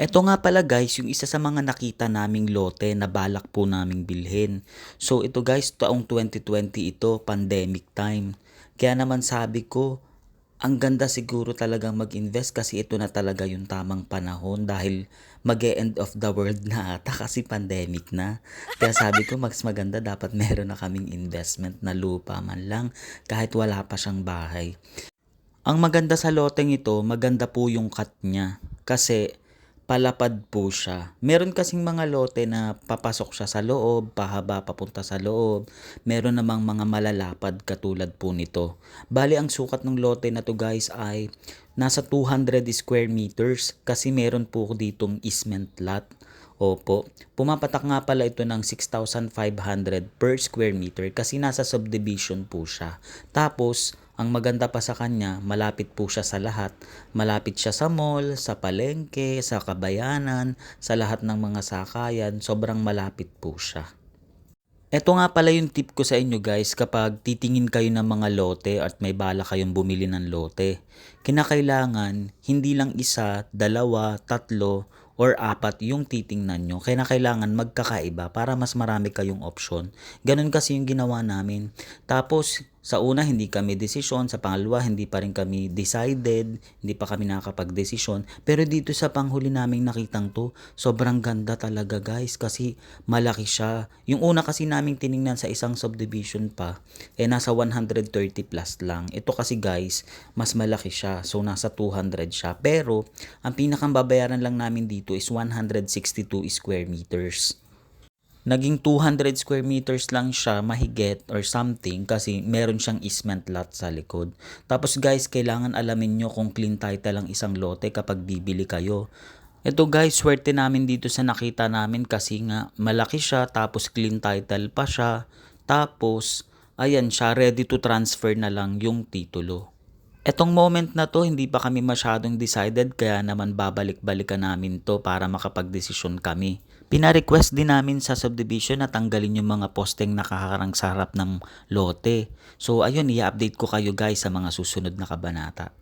Eto nga pala guys, yung isa sa mga nakita naming lote na balak po naming bilhin. So ito guys, taong 2020 ito, pandemic time. Kaya naman sabi ko, ang ganda siguro talagang mag-invest kasi ito na talaga yung tamang panahon dahil mag end of the world na ata kasi pandemic na. Kaya sabi ko, mas maganda dapat meron na kaming investment na lupa man lang kahit wala pa siyang bahay. Ang maganda sa loteng ito, maganda po yung cut niya. Kasi palapad po siya. Meron kasing mga lote na papasok siya sa loob, pahaba papunta sa loob. Meron namang mga malalapad katulad po nito. Bali, ang sukat ng lote na to guys ay nasa 200 square meters kasi meron po ditong easement lot. Opo. Pumapatak nga pala ito ng 6,500 per square meter kasi nasa subdivision po siya. Tapos, ang maganda pa sa kanya, malapit po siya sa lahat. Malapit siya sa mall, sa palengke, sa kabayanan, sa lahat ng mga sakayan. Sobrang malapit po siya. Ito nga pala yung tip ko sa inyo guys kapag titingin kayo ng mga lote at may bala kayong bumili ng lote. Kinakailangan hindi lang isa, dalawa, tatlo, or apat yung titingnan nyo. Kaya kailangan magkakaiba para mas marami kayong option. Ganun kasi yung ginawa namin. Tapos, sa una, hindi kami desisyon. Sa pangalawa, hindi pa rin kami decided. Hindi pa kami nakakapag-desisyon. Pero dito sa panghuli naming nakitang to, sobrang ganda talaga guys. Kasi malaki siya. Yung una kasi naming tiningnan sa isang subdivision pa, eh nasa 130 plus lang. Ito kasi guys, mas malaki siya. So, nasa 200 siya. Pero, ang pinakang lang namin dito is 162 square meters naging 200 square meters lang siya mahigit or something kasi meron siyang easement lot sa likod. Tapos guys, kailangan alamin nyo kung clean title ang isang lote kapag bibili kayo. Ito guys, swerte namin dito sa nakita namin kasi nga malaki siya tapos clean title pa siya. Tapos, ayan siya, ready to transfer na lang yung titulo. Etong moment na to, hindi pa kami masyadong decided kaya naman babalik-balikan namin to para makapag-desisyon kami. Pina-request din namin sa subdivision na tanggalin yung mga posteng nakaharang sa harap ng lote. So ayun, i-update ko kayo guys sa mga susunod na kabanata.